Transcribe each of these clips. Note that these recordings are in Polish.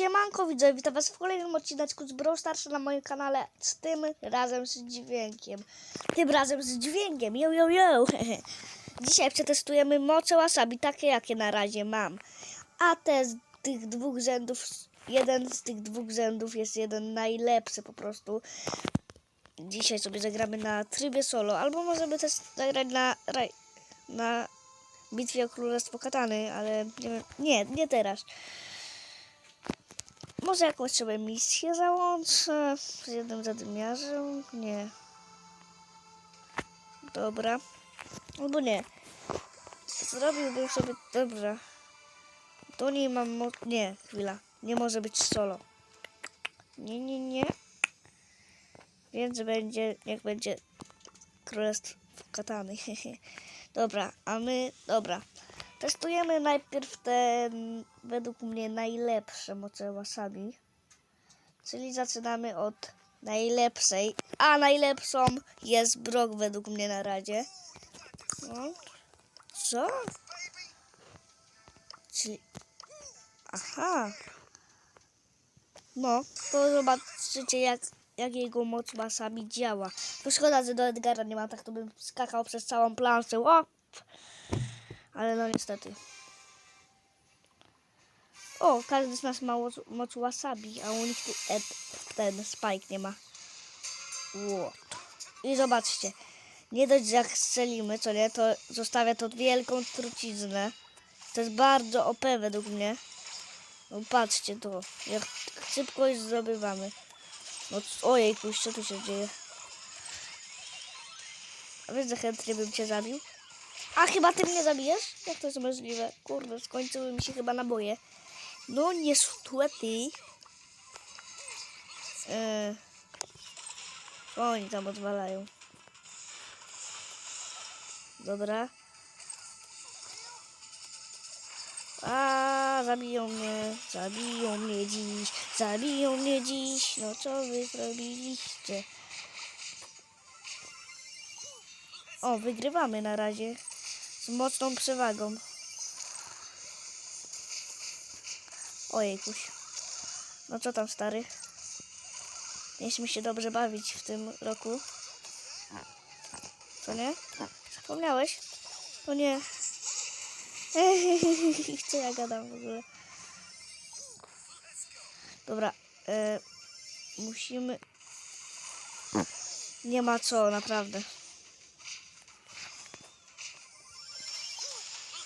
Siemanko widzowie, witam was w kolejnym odcineczku z Brawl na moim kanale z tym razem z dźwiękiem. Tym razem z dźwiękiem, yo yo yo. Dzisiaj przetestujemy moce wasabi, takie jakie na razie mam. A te z tych dwóch rzędów, jeden z tych dwóch rzędów jest jeden najlepszy po prostu. Dzisiaj sobie zagramy na trybie solo, albo możemy też zagrać na, na bitwie o Królestwo Katany, ale nie, nie teraz. Może jakąś sobie misję załączę z jednym zadymiarzem? Nie. Dobra. Albo nie. Zrobiłbym sobie... Dobra. To nie mam... Mo... Nie, chwila. Nie może być solo. Nie, nie, nie. Więc będzie... Niech będzie... Królestwo Katany. dobra, a my... Dobra. Testujemy najpierw te według mnie najlepsze moce wasabi. Czyli zaczynamy od najlepszej. A najlepszą jest Brock według mnie na razie. No. Co? Czyli... Aha. No, to zobaczycie jak, jak jego moc wasabi działa. To szkoda, że do Edgara nie ma, tak to bym skakał przez całą planszę. O! Ale no niestety. O, każdy z nas ma moc, wasabi, a u nich tu ed, ten spike nie ma. What? I zobaczcie. Nie dość, że jak strzelimy, co nie, to zostawia to wielką truciznę. To jest bardzo OP według mnie. No patrzcie to, jak szybko już zdobywamy. No ojejku, co tu się dzieje? A że chętnie bym cię zabił? A chyba ty mnie zabijesz? Jak to jest możliwe? Kurde, skończyły mi się chyba naboje. No niestety. E, co oni tam odwalają? Dobra. A zabiją mnie, zabiją mnie dziś, zabiją mnie dziś. No co wy zrobiliście? O, wygrywamy na razie. Mocną przewagą. Ojejkuś. No co tam, stary? Mieliśmy się dobrze bawić w tym roku. Co nie? Zapomniałeś? To nie. Co ja gadam w ogóle? Dobra. E, musimy... Nie ma co, naprawdę.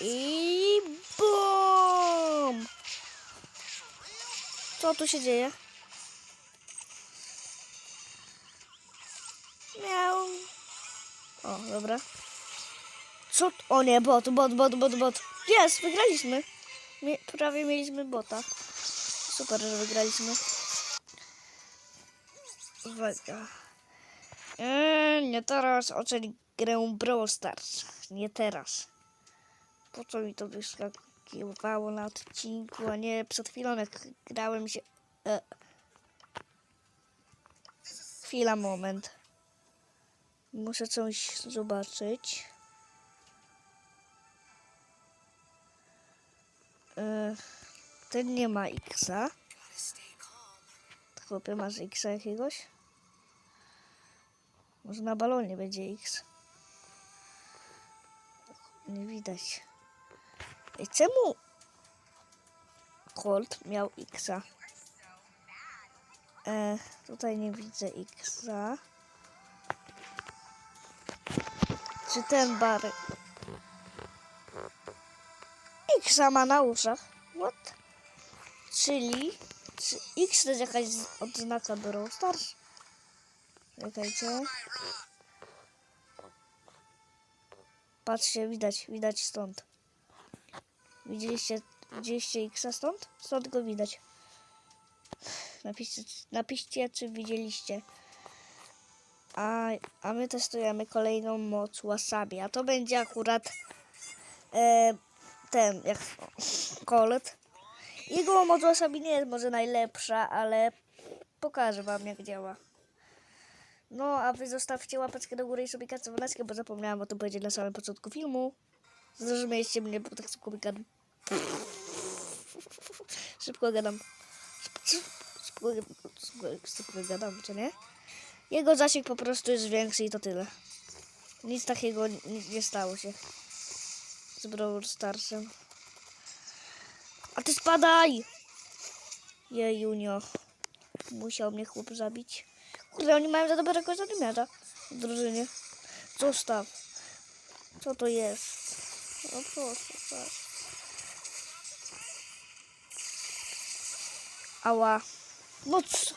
I BUM! Co tu się dzieje? Miał. O, dobra. Co? O nie, bot, bot, bot, bot, bot. Jest, wygraliśmy. Mie prawie mieliśmy bota. Super, że wygraliśmy. Uwaga. Eee, nie teraz oceni grę Brawl Stars. Nie teraz. Po co mi to wyskakiwało na odcinku, a nie przed chwilą jak grałem się... E. Chwila, moment. Muszę coś zobaczyć. E, ten nie ma Xa. Chłopie, masz Xa jakiegoś? Może na balonie będzie X. Nie widać. I czemu Colt miał Xa? E, tutaj nie widzę Xa. Czy ten bar Xa ma na uszach? What? Czyli czy X to jest jakaś odznaka Brawl Stars? Czekajcie. Patrzcie, widać, widać stąd. Widzieliście, widzieliście X stąd? Stąd go widać. Napiszcie, napiszcie czy widzieliście. A, a my testujemy kolejną moc wasabi. A to będzie akurat e, ten, jak Colt. Jego moc wasabi nie jest może najlepsza, ale pokażę wam jak działa. No, a wy zostawcie łapeczkę do góry i sobie dzwoneczkę, bo zapomniałam o tym powiedzieć na samym początku filmu. Zrozumieliście mnie, bo tak szybko mi. Szybko gadam. góry- z góry gadam, czy nie? Jego zasięg po prostu jest większy i to tyle. Nic takiego nie, stało się z Brawl Starsem. A ty spadaj! Jejunio. Musiał mnie chłop zabić. Kurde, oni mają za dobrego zadymierza w drużynie. Zostaw. Co to jest? O proszę, proszę. Ała. No co?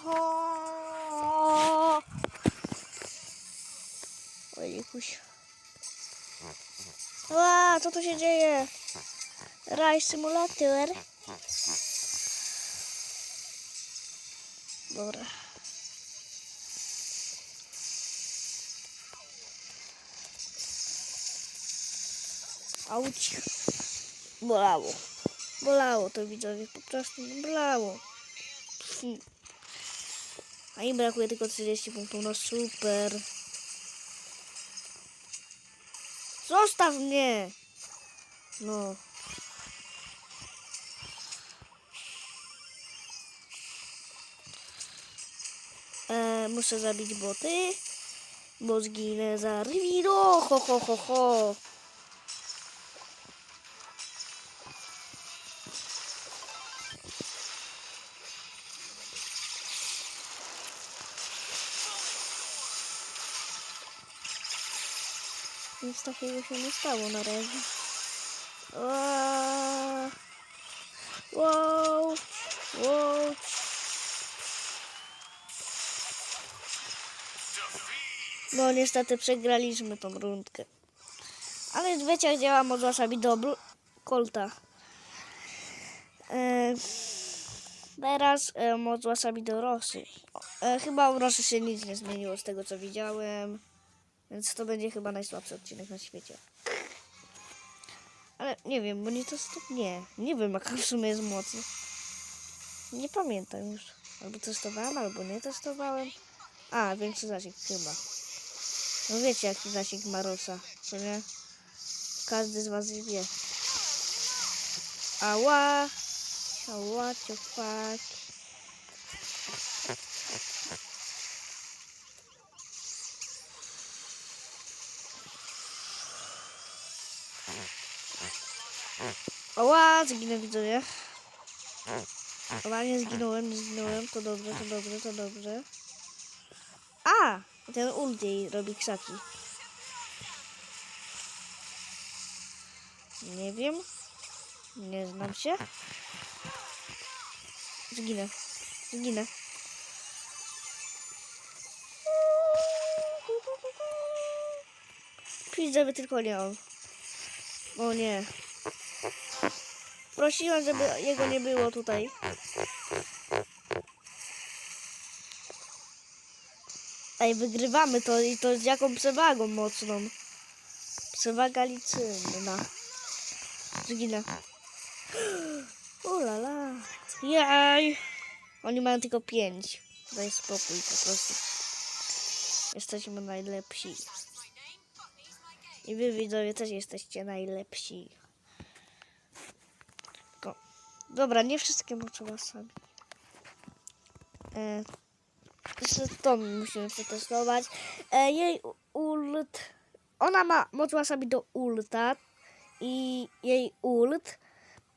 Ojejkuś. Ła, co tu się dzieje? Raj Simulator. Dobra. Auć. Bolało. Bolało to widzowie, po prostu bolało. A im brakuje tylko 30 punktów, no super. Zostaw mnie! No. E, muszę zabić boty, bo zginę za Rivino. Ho, ho, ho, ho. Nic takiego się nie stało na razie. Aaaa. Wow. Wow. No niestety przegraliśmy tą rundkę. Ale działa moc wasabi do blu- Colta. E, teraz e, moc wasabi do Rosy. E, chyba u Rosy się nic nie zmieniło z tego co widziałem. Więc to będzie chyba najsłabszy odcinek na świecie. Ale nie wiem, bo nie to Nie, nie wiem jaka w sumie jest moc. Nie pamiętam już. Albo testowałem, albo nie testowałem. A, większy zasięg chyba. No wiecie jaki zasięg ma Rosa, co nie? Każdy z was wie. Ała! Ała, cię Ała, zginę widzowie. Ała, nie zginąłem, nie zginąłem. To dobrze, to dobrze, to dobrze. A! Ten ult jej robi krzaki. Nie wiem. Nie znam się. Zginę. Zginę. Pisz, żeby tylko nie on. O nie. Prosiłem, żeby jego nie było tutaj. Ej, wygrywamy to i to z jaką przewagą mocną. Przewaga liczynna. Zginę. Ulala. Jaj. Oni mają tylko pięć. Daj spokój po prostu. Jesteśmy najlepsi. I wy widzowie też jesteście najlepsi. Dobra, nie wszystkie muszę was sami. E, jeszcze to musimy przetestować. E, jej ult. Ona ma moc wasabi do ulta. I jej ult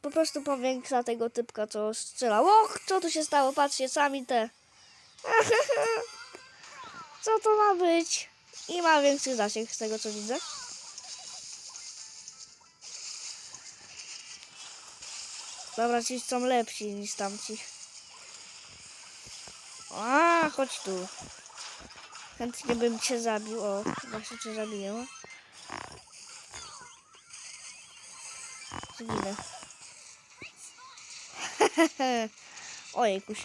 po prostu powiększa tego typka, co strzelał. Och, co tu się stało? Patrzcie, sami te. co to ma być? I ma większy zasięg z tego, co widzę. Dobra, ci są lepsi niż tamci. A, chodź tu. Chętnie bym cię zabił. O, właśnie cię zabiję. Zginę. Ojejkuś.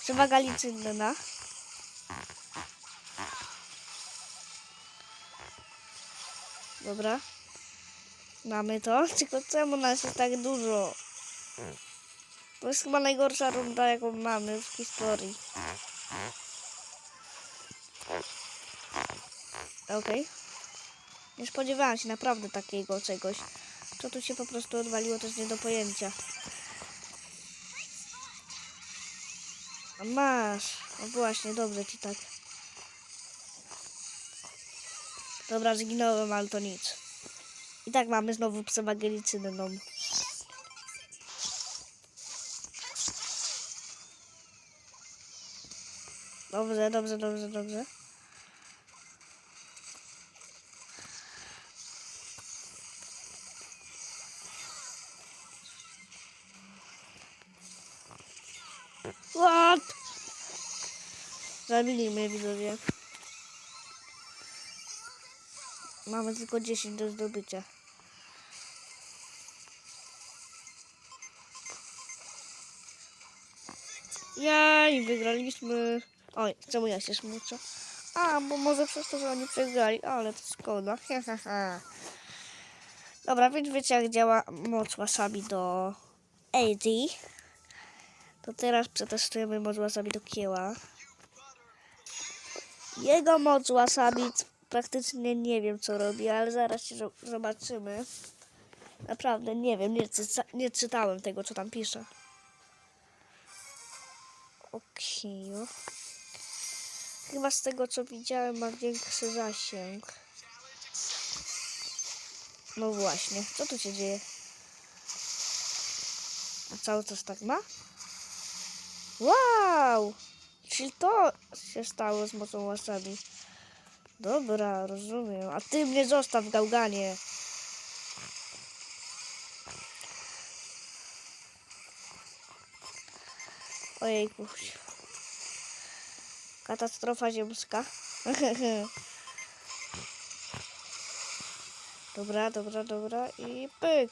Przewaga liczynna. Dobra. Mamy to. Tylko czemu nas jest tak dużo? To jest chyba najgorsza runda, jaką mamy w historii. Okej. Nie spodziewałam się naprawdę takiego czegoś. Co tu się po prostu odwaliło, to jest nie do pojęcia. A masz. No właśnie, dobrze ci tak. Dobra, zginąłem, ale to nic. I tak mamy znowu przewagę licyną. Dobrze, dobrze, dobrze, dobrze. What? Zabili mnie widzowie. Mamy tylko 10 do zdobycia. Jej, wygraliśmy. Oj, czemu ja się smucę? A, bo może przez to, że oni przegrali, ale to szkoda. Dobra, więc wiecie jak działa moc wasabi do AD. To teraz przetestujemy moc wasabi do kieła. Jego moc wasabi praktycznie nie wiem co robi, ale zaraz się zo- zobaczymy. Naprawdę nie wiem, nie, nie czytałem tego co tam pisze. Okej. Chyba z tego co widziałem ma większy zasięg. No właśnie, co tu się dzieje? A cały czas tak ma? Wow! Czyli to się stało z mocą wasabi. Dobra, rozumiem. A ty mnie zostaw, gałganie. Katastrofa ziemska. dobra, dobra, dobra i pyk.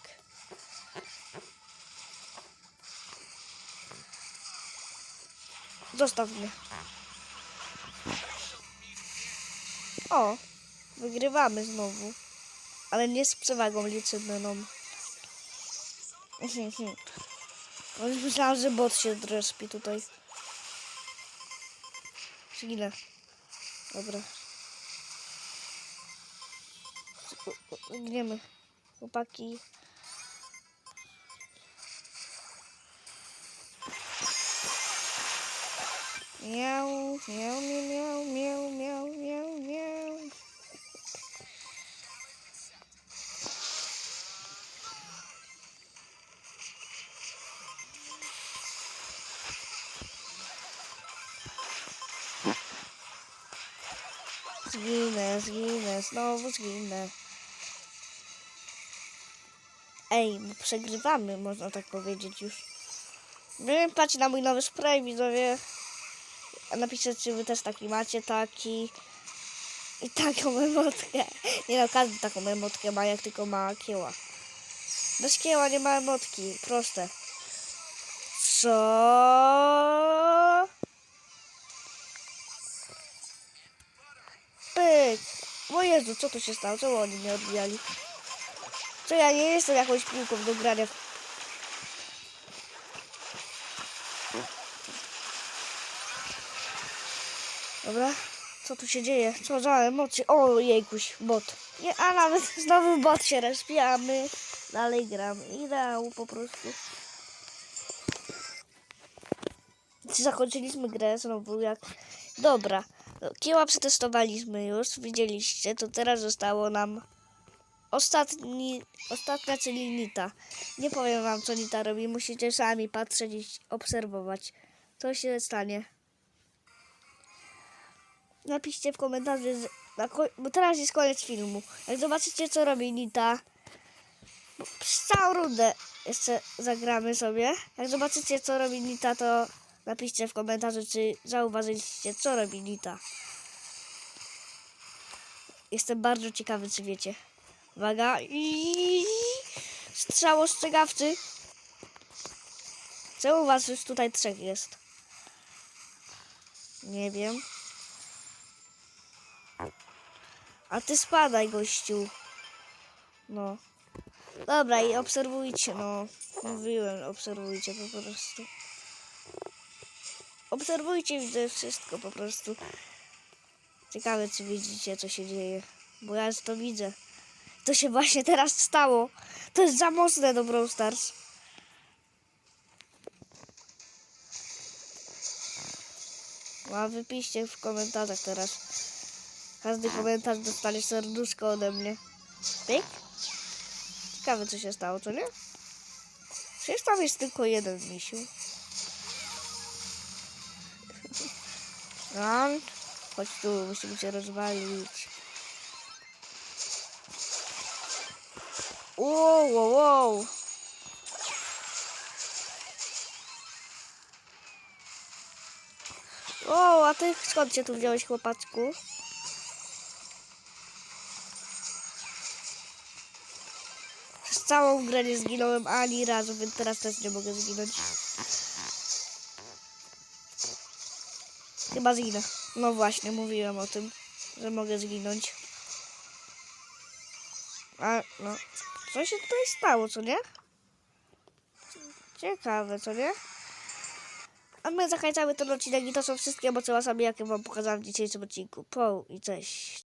Zostaw mnie. O, wygrywamy znowu. Ale nie z przewagą liczebną. No już myślałam, że bot się drespi tutaj. Zginę. Dobra. Gniemy. Chłopaki. Miau, miau, miau, miau, miau, Zginę, zginę, znowu zginę. Ej, przegrywamy, można tak powiedzieć już. Wiem, patrzcie na mój nowy spray, widzowie. Napiszcie, czy wy też taki macie, taki. I taką emotkę. Nie no, każdy taką emotkę ma, jak tylko ma kieła. Bez kieła nie ma emotki, proste. Co? Pyk. O Jezu, co tu się stało? Czemu oni mnie odbijali? Co ja nie jestem jakąś piłką do grania. Dobra, co tu się dzieje? Co za emocje? O jejkuś, bot. Nie, a nawet znowu bot się rozpijamy. Dalej gram. Ideał po prostu. Zakończyliśmy grę znowu jak... Dobra. Kieła przetestowaliśmy już, widzieliście. To teraz zostało nam ostatni, ostatnia, czyli Nita. Nie powiem wam, co Nita robi. Musicie sami patrzeć i obserwować. Co się stanie. Napiszcie w komentarzu, bo teraz jest koniec filmu. Jak zobaczycie, co robi Nita, przez całą rundę jeszcze zagramy sobie. Jak zobaczycie, co robi Nita, to napiszcie w komentarzu, czy zauważyliście, co robi Nita. Jestem bardzo ciekawy, czy wiecie. Uwaga. I strzał ostrzegawczy. Czemu was już tutaj trzech jest? Nie wiem. A ty spadaj, gościu. No. Dobra, i obserwujcie, no. Mówiłem, obserwujcie po prostu. Obserwujcie, widzę wszystko po prostu. Ciekawe, czy widzicie, co się dzieje. Bo ja to widzę. To się właśnie teraz stało. To jest za mocne do Brawl Stars. A wypiszcie w komentarzach teraz. Każdy komentarz dostanie serduszko ode mnie. Pyk. Ciekawe co się stało, co nie? Przecież tam jest tylko jeden misiu. Ran. Chodź tu, musimy się rozwalić. Wow, wow, wow. O, a ty skąd się tu wziąłeś, chłopaczku? Przez całą grę nie zginąłem ani razu, więc teraz też nie mogę zginąć. Chyba zginę. No właśnie, mówiłem o tym, że mogę zginąć. A, no. Co się tutaj stało, co nie? Ciekawe, co nie? A my zakończamy ten odcinek i to są wszystkie emocje sobie, jakie wam pokazałem w dzisiejszym odcinku. Po i cześć.